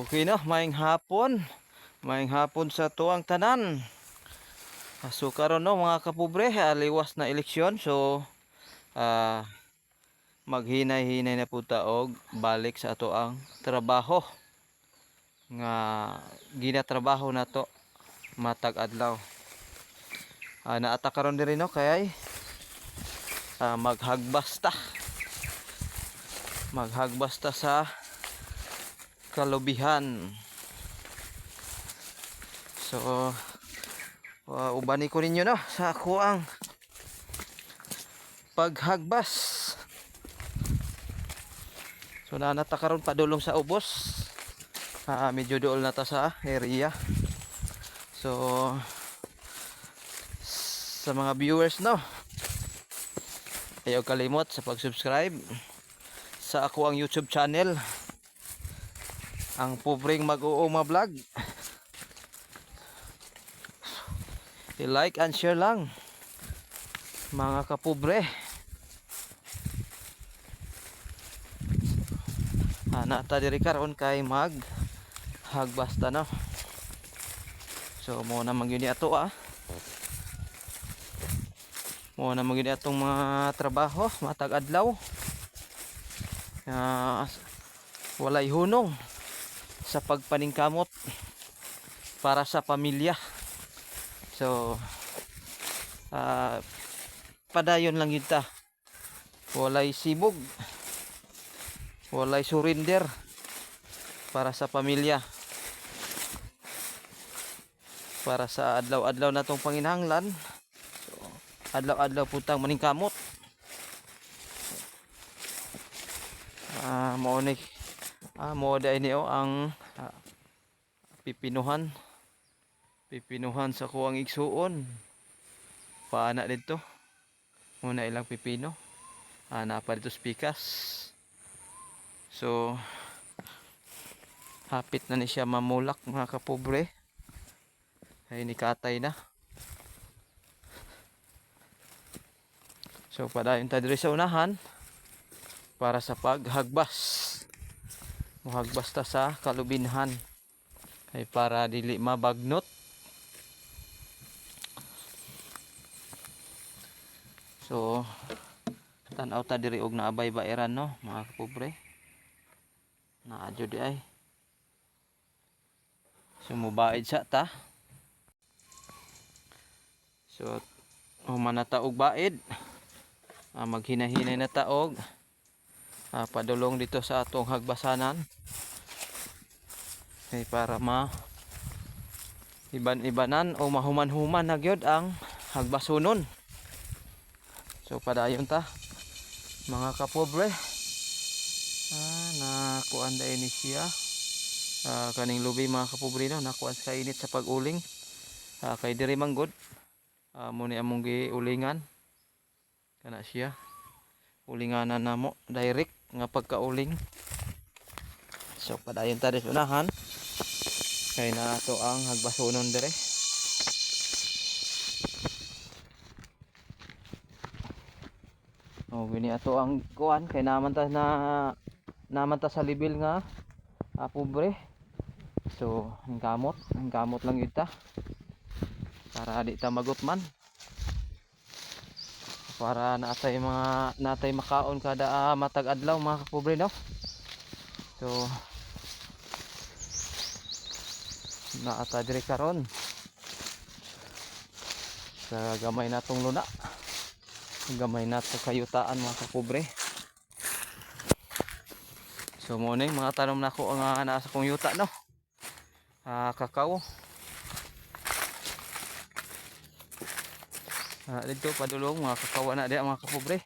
Okay na, maing hapon. Maing hapon sa tuwang tanan. Ah, So karon no mga kapobre, ah, liwas na eleksyon. So ah maghinay-hinay na po ta og balik sa ato ang trabaho nga ginatrabaho na to matag adlaw. Ah naata karon diri no kay ah, maghagbasta. Maghagbasta sa kalubihan. So, uh, ubani ko ninyo no sa ako ang paghagbas. So, nanata karon padulong sa ubos. Ah, medyo dool na ta sa area. So, sa mga viewers no, ayaw kalimot sa pag-subscribe sa ako ang YouTube channel ang pobreng mag-uuma vlog. I-like and share lang mga kapobre. Ana ta diri karon kay mag hagbasta no. So mo na magyuni ato ah. Mo na magyuni atong mga trabaho matag adlaw Ah, walay hunong sa pagpaningkamot para sa pamilya. So, ah, padayon lang yun ta. Walay sibog. Walay surrender para sa pamilya. Para sa adlaw-adlaw na tong panginahanglan. So, adlaw-adlaw putang maningkamot. Ah, mao ni ah, mo da ini oh, ang ah, pipinuhan. Pipinuhan sa kuwang igsuon. Paana dito. Muna ilang pipino. Ah, napa dito spikas. So hapit na ni siya mamulak mga kapobre. Ay ni katay na. So padayon ta diri sa unahan para sa paghagbas muhagbas ta sa kalubinhan. Ay para dili mabagnot. So tanaw ta diri og naabay bairan no mga kapobre. Naadyo di ay. So mubaid sa ta. So humana ta og baid. Ah, maghinahinay na ta ah, padulong dito sa atong hagbasanan. Ay para ma iban-ibanan o mahuman-human na gyud ang hagbasunon so padayon ta mga kapobre. Ah, nakuan da ini siya. Ah, kaning lubi mga kapobre no nakuan sa init sa pag-uling. Ah, kay diri manggod ah, muni among giulingan. Kana siya. Ulinganan namo direct nga pagkauling. So padayon ta sa unahan. Kay na to ang hagbasunon dire. Oh gini ato ang kuan kay naman ta na naman ta sa level nga ah, so ang kamot ang kamot lang yun ta. Para di ta magutman para natay mga natay makaon kada ah, matag adlaw mga kapobre no? So naata diri karon. Sa gamay natong luna. Gamay nato kayutaan mga kapobre. So na yung mga tanong nako ang uh, nasa kong yuta no? Ah kakao Ah, dito padulong mga kakawa na diya mga kapobre.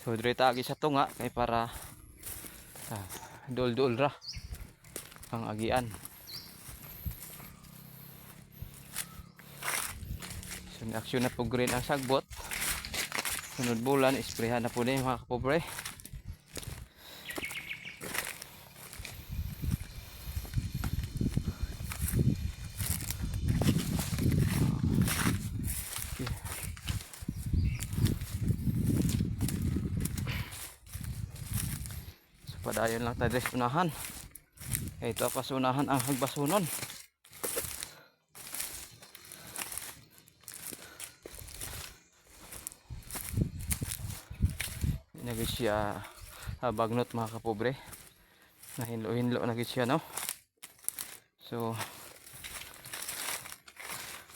So dire tagi sa tunga kay para ah, dol-dol ra ang agian. So action na po green ang sagbot. Sunod bulan isprehan na po ni mga kapobre. Padayon lang tayo sa unahan. Ito pa sa unahan ang hagbasunon. Nagit siya ah, bagnot mga kapobre. Nahinlo-hinlo na gid siya no. So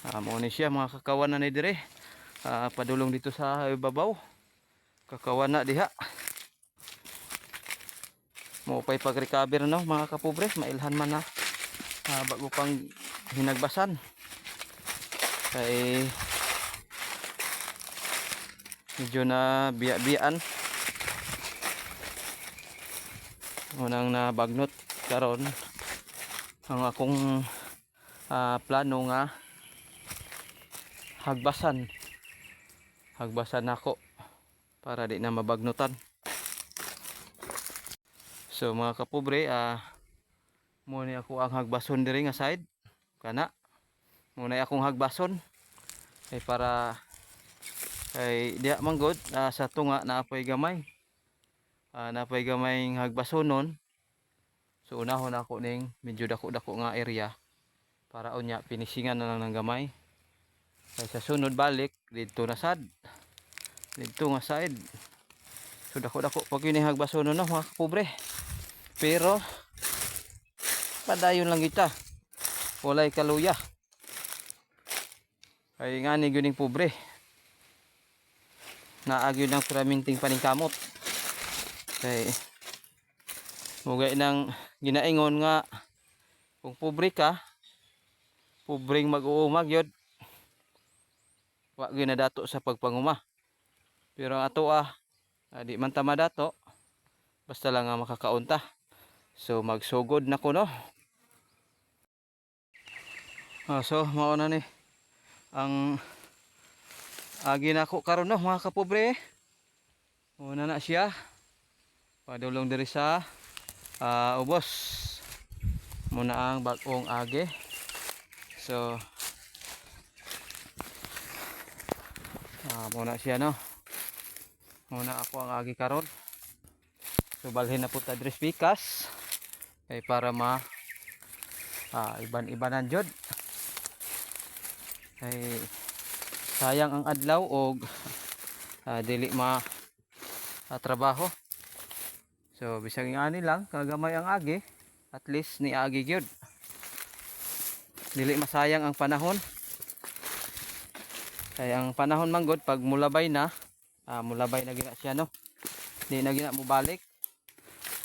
ah mo ni siya mga kakawan na ni dire. Ah, padulong dito sa ibabaw. Kakawan na diha. Mo pay pag-recover no mga kapobre, mailhan man na ah, bago pang hinagbasan. Kay medyo na biya-biyaan. Unang nabagnot karon ang akong ah, plano nga hagbasan. Hagbasan ako para di na mabagnutan. So mga kapobre, ah muna ako ang hagbason diri nga side. Kana. Muna akong hagbason. Ay para ay diya manggod ah, sa tunga na apoy gamay. Ah napay gamay hagbasonon. So unahon ako ning medyo dako-dako nga area para unya pinisingan na lang ng gamay. Ay sa sunod balik dito na sad. Dito nga side. So dako-dako pag yun yung hagbasonon no mga kapobre. Pero padayon lang kita. Walay kaluya. Ay nga ni gyuning pobre. Naagyo ng piraminting paningkamot. Kay mugay nang ginaingon nga kung pobre ka, pobreng mag-uumag yun. Wa gyud na dato sa pagpanguma. Pero ang ato ah, ah, di man ta madato, basta lang nga makakaunta. So magsugod na ko no. Ah, so mao na ni ang agi na ako karon no mga kapobre. Una na siya. Padulong diri sa ah, ubos. Muna ang bagong agi. So ah, muna siya no. Muna ako ang agi karon. So balhin na po ta diri sa pikas. Kay para ma ah, iban-ibanan jud. Kay sayang ang adlaw og ah, dili ma ah, trabaho. So bisag ani lang kagamay ang agi, at least ni agi gyud. Dili masayang ang panahon. Kaya ang panahon manggod pag mulabay na, ah, mulabay na gina siya no. Di na gina mo balik.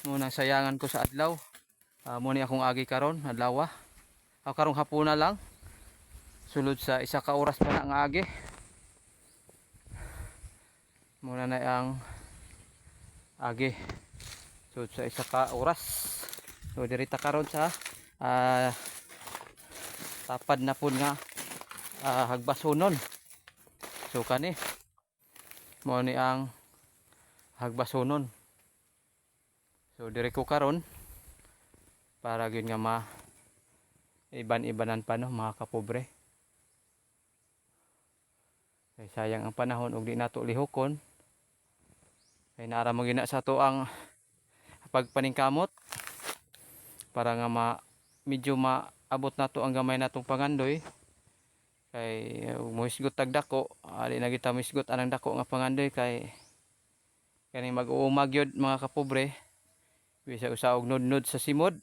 Muna sayangan ko sa adlaw. Ah, mo ni akong agi karon, adlaw. Ako karong hapuna lang. Sulod sa isa ka oras pa na nga agi. Muna na ang agi. Sulod sa isa ka oras. So dirita karon sa ah, tapad na pud nga ah, hagbasonon. So kani mo ni ang hagbasonon. So dire ko karon para gyud nga ma iban-ibanan pa no mga kapobre Kay sayang ang panahon ug di nato lihokon. Kay naara mo gina sa to ang pagpaningkamot para nga ma medyo maabot nato ang gamay natong pangandoy. Kay uh, muhisgot tag dako, ali na kita muhisgot anang dako nga pangandoy kay kani mag-uumag yun mga kapobre. Bisa usa og nudnud sa simod.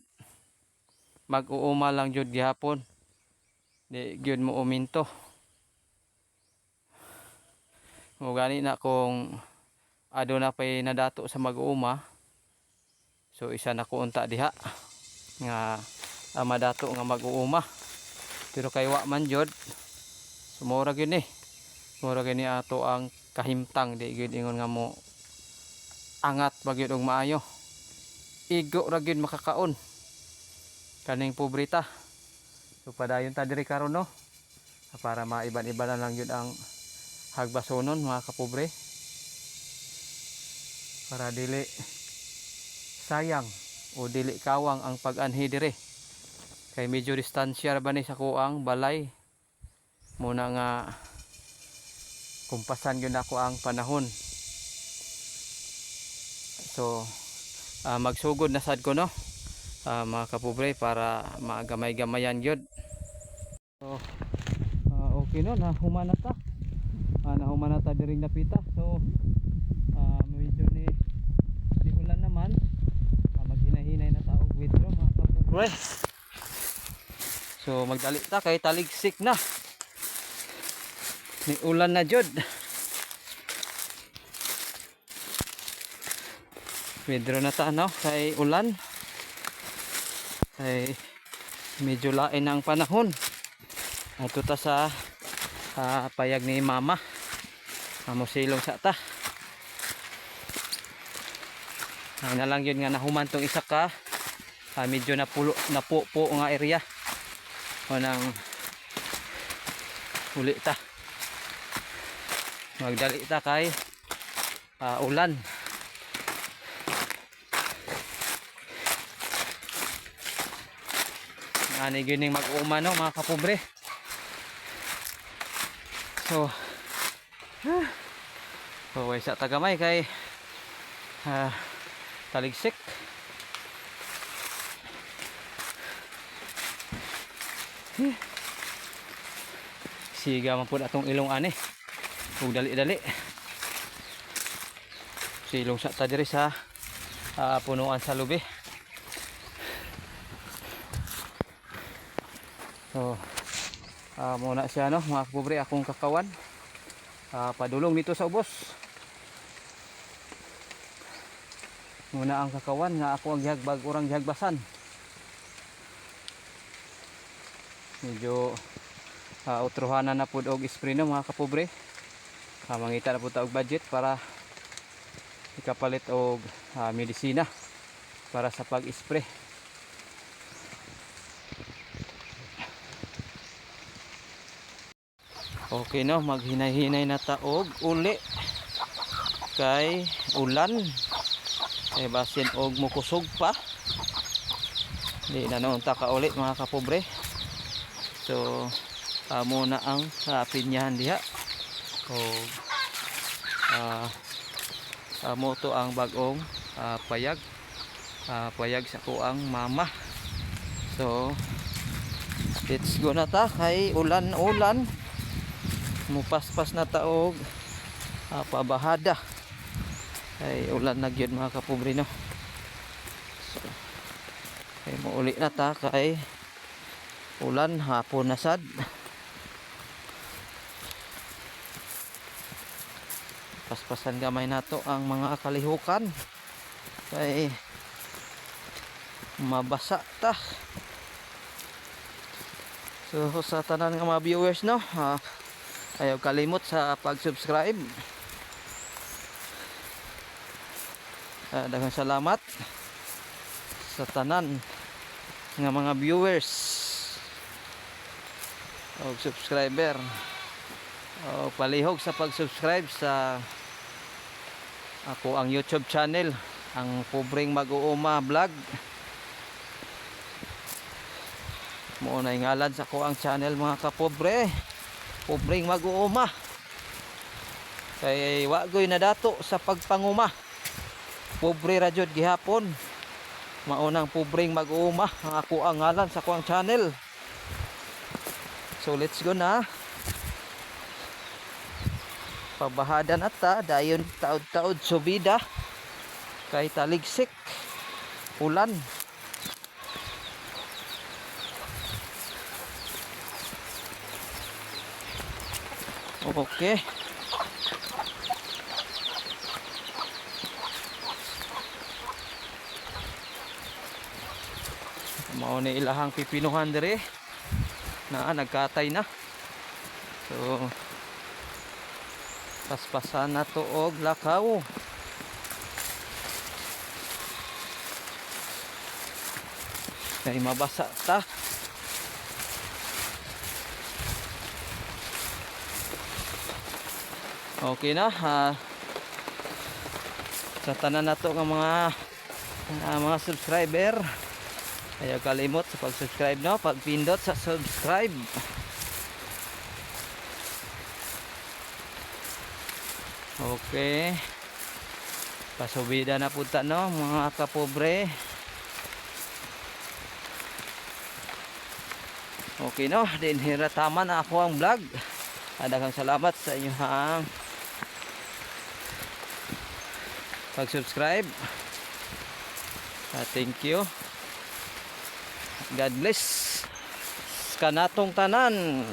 Mag-uuma lang jud gihapon. Di gyud mo uminto. Mo gani na kung ado na pay nadato sa mag-uuma. So isa na ko unta diha nga ah, madato nga mag-uuma. Pero kay wa man jud. Sumura gyud ni. Mura gyud ni ato ang kahimtang di gyud ingon nga mo angat bagyod og maayo. Igo ra gyud makakaon. Kaning pobrita. So padayon ta diri karon no. Para maiban-iba na lang yun ang hagbasonon mga kapobre. Para dili sayang o dili kawang ang pag-anhi dire. Kay medyo distansya ba ni sa kuang balay? Muna nga kumpasan yun ako ang panahon. So ah, magsugod na sad ko no ah, mga kapobre para magamay-gamayan gyud so ah, okay no na humana ta ah, na humana ta diring napita. So ah, medyo ni di ulan naman. Ah, maghinahinay na tao withdraw mga kapobre. So magdali ta kay taligsik na. Ni ulan na jud Medyo na ta no kay ulan. Kay medyo lain ang panahon. Ato ta sa ah, payag ni mama. Amo silong sa ta. Ay na lang yun nga nahuman tong isa ka. Ah, medyo napulo napupo nga area. O nang uli ta. Magdali ta kay ah, ulan. Ani gining mag-uuma no mga kapobre. So ah, so sa tagamay kay ah, taligsik. Eh. siga man pud atong ilong ani. Ug dali dali silong sa ta diri sa ah, punuan sa lubi So, ah muna siya no, mga kapobre, akong kakawan. Ah, padulong dito sa ubos. Muna ang kakawan nga ako ang gihagbag urang gihagbasan. Medyo ah, utrohanan na pud og spray no mga kapobre. Ah, mangita na pud og budget para ikapalit og ah, medisina para sa pag-spray. Okay no, maghinay-hinay na taog uli. Kay ulan. Kay basin og mukusog pa. Di na noon taka uli mga kapobre. So amo na ang uh, pinyahan diha. Og ah amo to ang bagong ah, payag. Ah, payag sa kuang mama. So let's go na ta kay ulan-ulan mupaspas na taog. Ah, pabahada ay ulan na gyud mga kapobre no? So kay mauli na ta kay ulan hapon na sad. Paspasan gamay nato ang mga kalihukan. Kay mabasa ta. So sa tanan nga mga viewers no? Ah, ayaw kalimot sa pag-subscribe. Ah, daghang salamat sa tanan nga mga viewers o subscriber o palihog sa pag-subscribe sa ako ang YouTube channel ang pobreng mag-uuma vlog. Mo na ngalan sa ko ang channel mga kapobre pobreng mag-uuma. Kay wagoy na dato sa pagpanguma. Pobre radyod gihapon. Maunang pobreng mag-uuma ang ako ang ngalan sa ko ang channel. So let's go na. Pabahada na ta dayon taod-taod subida. Kay taligsik ulan Okay. Mao ni ilahang pipinuhan dire na nagkatay na. So paspasan na to og lakaw. Kay mabasa ta. Okay na. ah sa tanan na to ng mga ah, mga subscriber. Ayaw kalimot sa pag-subscribe no, pagpindot sa subscribe. Okay. Pasubida na punta no mga kapobre. Okay no, din hira tama na ako ang vlog. Adagang salamat sa inyo pag-subscribe. Ah, thank you. God bless. Kanatong tanan.